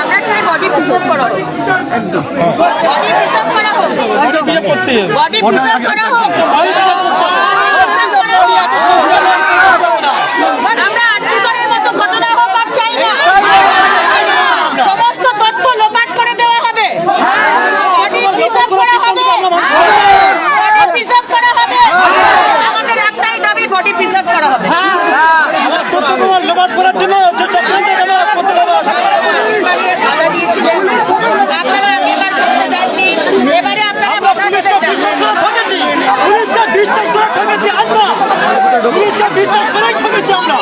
আমরা চাই body preserve করা। হোক বডি প্রিজার্ভ করা হোক। বডি প্রিজার্ভ করা হোক আমরা আর্যিকরের মতো ঘটনা হোক আর চাই না সমস্ত তথ্য লোপাট করে দেওয়া হবে বডি প্রিজার্ভ করা হবে বডি প্রিজার্ভ করা হবে আমাদের একটাই দাবি বডি প্রিজার্ভ করা হবে লোবাদ করার জন্য যে চক্রান্ত আমরা করতে পারব বাড়িয়ে বাধা দিয়েছিলেন আপনারা এবার করতে দেননি এবারে আপনারা বাধা দেবেন না। পুলিশকে বিশ্বাস করে ঠকেছি আমরা পুলিশকে বিশ্বাস করে ঠকেছি আমরা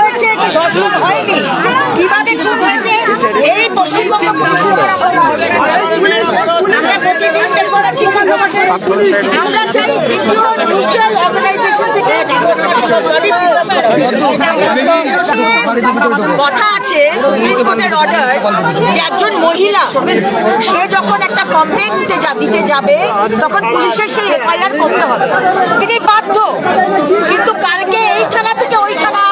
হয়েছে কি ধর্ষণ হয়নি কীভাবে খুন হয়েছে এই পশ্চিমবঙ্গ পুলিশের দ্বারা হয়েছে। আমরা প্রতিদিন দেখবার আছি কর্মসূচি। আমরা চাই নিউট্রাল অর্গানাইজেশন থেকে কথা আছে সুপ্রিম কোর্টের অর্ডার যে একজন মহিলা, সে যখন একটা কমপ্লেন দিতে দিতে যাবে, তখন পুলিশের সেই এফআইআর করতে হবে। তিনি বাধ্য। কিন্তু কালকে এই থানা থেকে ওই থানা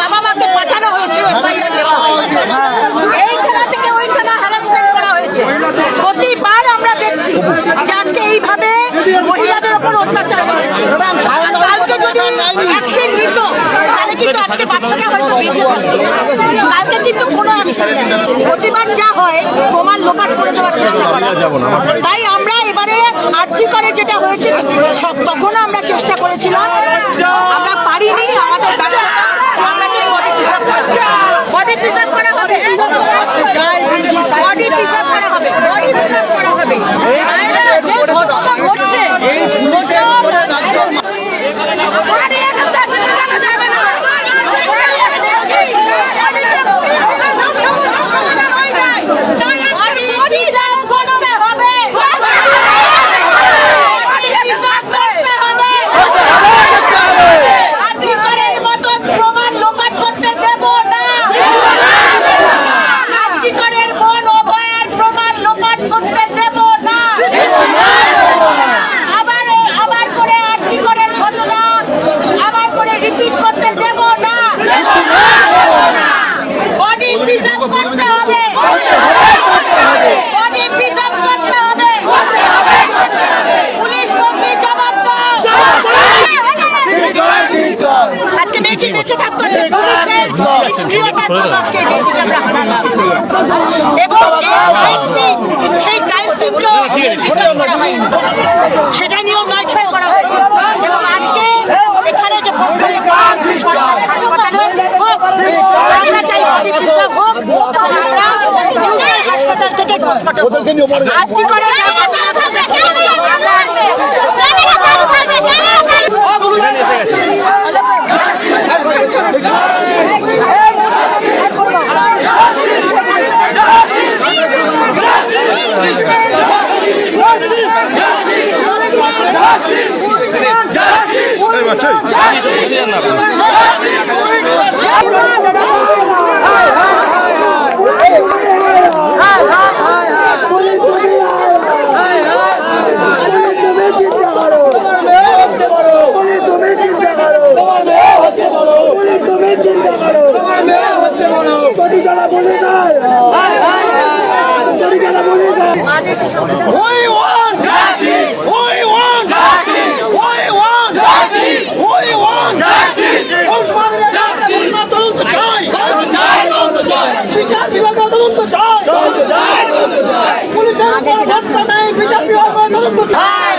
বাবা মাকে পাঠানো হয়েছে এফআইআর দেওয়া হয়েছে এই থানা থেকে ওই থানা হ্যারাসমেন্ট করা হয়েছে প্রতিবার আমরা দেখছি যে আজকে এইভাবে মহিলাদের ওপর অত্যাচার চলছে কালকে যদি অ্যাকশন নিত তাহলে কিন্তু আজকে বাচ্চাটা হয়তো বেঁচে থাকতো কালকে কিন্তু কোনো প্রতিবার যা হয় প্রমাণ লোকাট করে দেওয়ার চেষ্টা করা। তাই আমরা এবারে আর্জি করে যেটা হয়েছে তখনও আমরা চেষ্টা করেছিলাম। আমরা পারিনি আমাদের ব্যর্থতা আমরা চাই বডি প্রিজার্ভ করা বডি প্রিজার্ভ করা হবে বডি প্রিজার্ভ করা হবে বডি প্রিজার্ভ করা হবে যে ঘটনা ঘটছে বডি এখানটা চলে গেল যাবে না বডি প্রিজার্ভ করতে হবে বডি প্রিজার্ভ করতে হবে আর্থিকরের মতো প্রমাণ লোপাট করতে দেব না আর্থিকরের মন অভয়ের প্রমাণ লোপাট করতে দেব না আবার আবার করে আর্থিকরের ঘটনা আবার করে রিপিট করতে দেব না বডি প্রিজার্ভ করতে হবে বডি প্রিজার্ভ করতে হবে পুলিশ মন্ত্রী জবাব দাও আজকে বেঁচে বেঁচে থাকতো যে পুলিশের নিষ্ক্রিয়তার জন্য আজকে এই বেঁচে আমরা হারালাম এবং যে ক্রাইম সিন সেই ক্রাইম সিনকেও হিসাব করা হয়নি। সেটা নিয়েও নয় ছয় করা হয়েছে। এবং আজকে এখানে যে পোস্টারে করা হচ্ছে হাসপাতালে হোক আমরা চাই বডি প্রিজার্ভ হোক তাহলে আমরা নিউক্লিয়ার হাসপাতাল থেকে পোস্টমর্টম আজকে করে We want justice! We want justice! We want justice! We want justice! ওসমানের একটা ঘটনা তদন্ত চাই! বিচার বিভাগে তদন্ত চাই! পুলিশের উপর ভরসা নেই, বিভাগে তদন্ত চাই!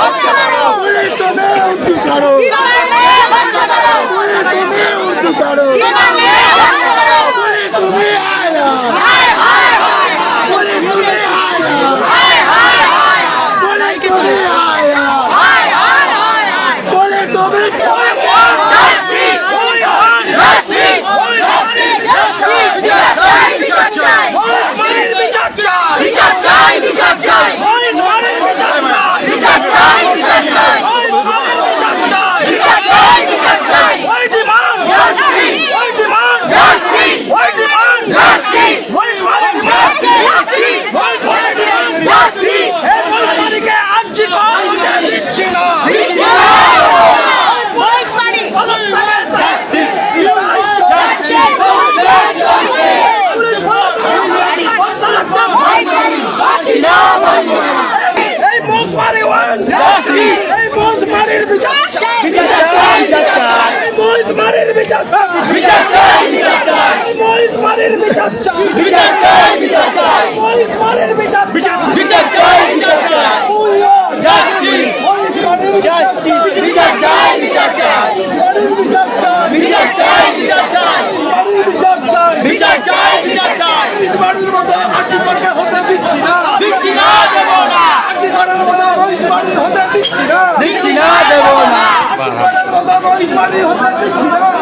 ওসমানের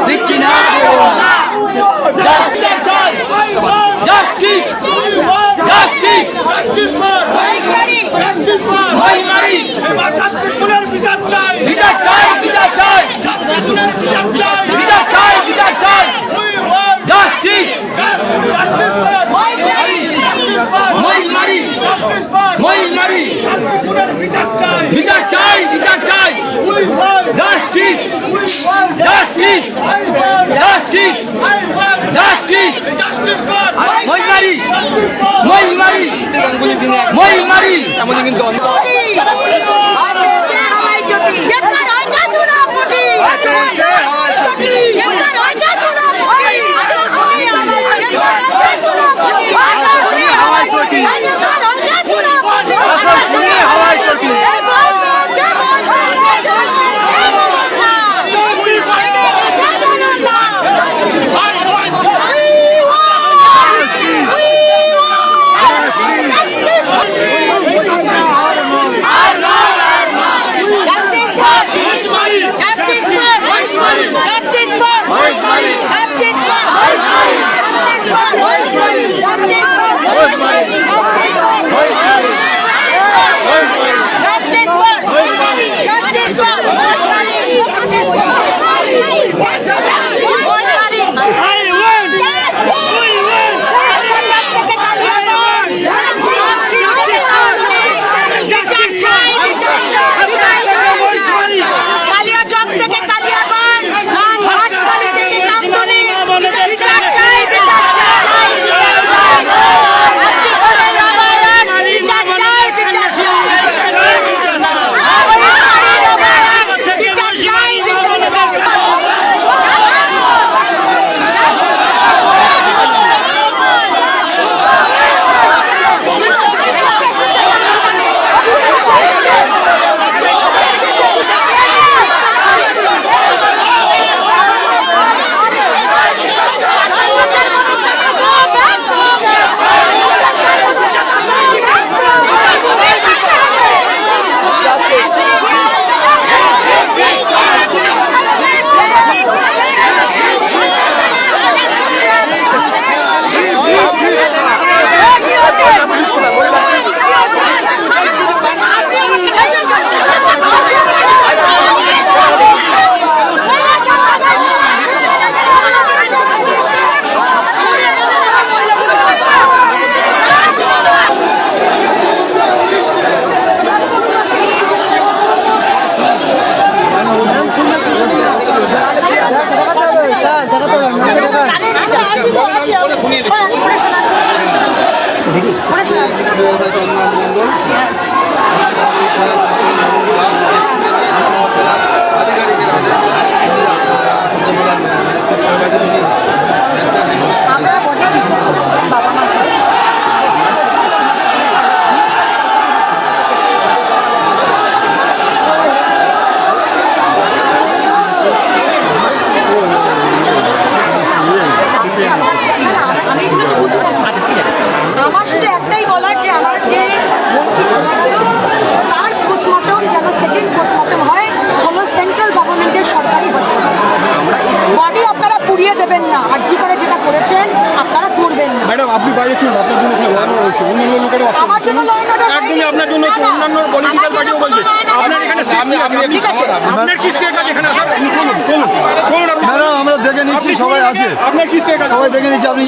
দিচ্ছি না বিচার চাই বিচার চাই বিচার চাই বিচার চাই বিচার চাই বিচার চাই justice! Justice! Justice! Justice! Justice! Justice! Justice! Justice! Justice! বিচার চাই। বিচার চাই বিচার চাই। জাস্টিস জাস্টিস জাস্টিস জাস্টিস মহিমারি মহিমারি মহিমারি এমনই কিন্তু অন্ধ চন্দন মন্ডল একদমই আপনার জন্য অন্যান্য পলিটিক্যাল পার্টিও বলছে। আপনার এখানে আপনার কি স্টেক আছে এখানে? চলুন চলুন চলুন। দেখে নিচ্ছি সবাই আছে। আপনার কি স্টেক আছে? সবাই দেখে নিচ্ছি আপনি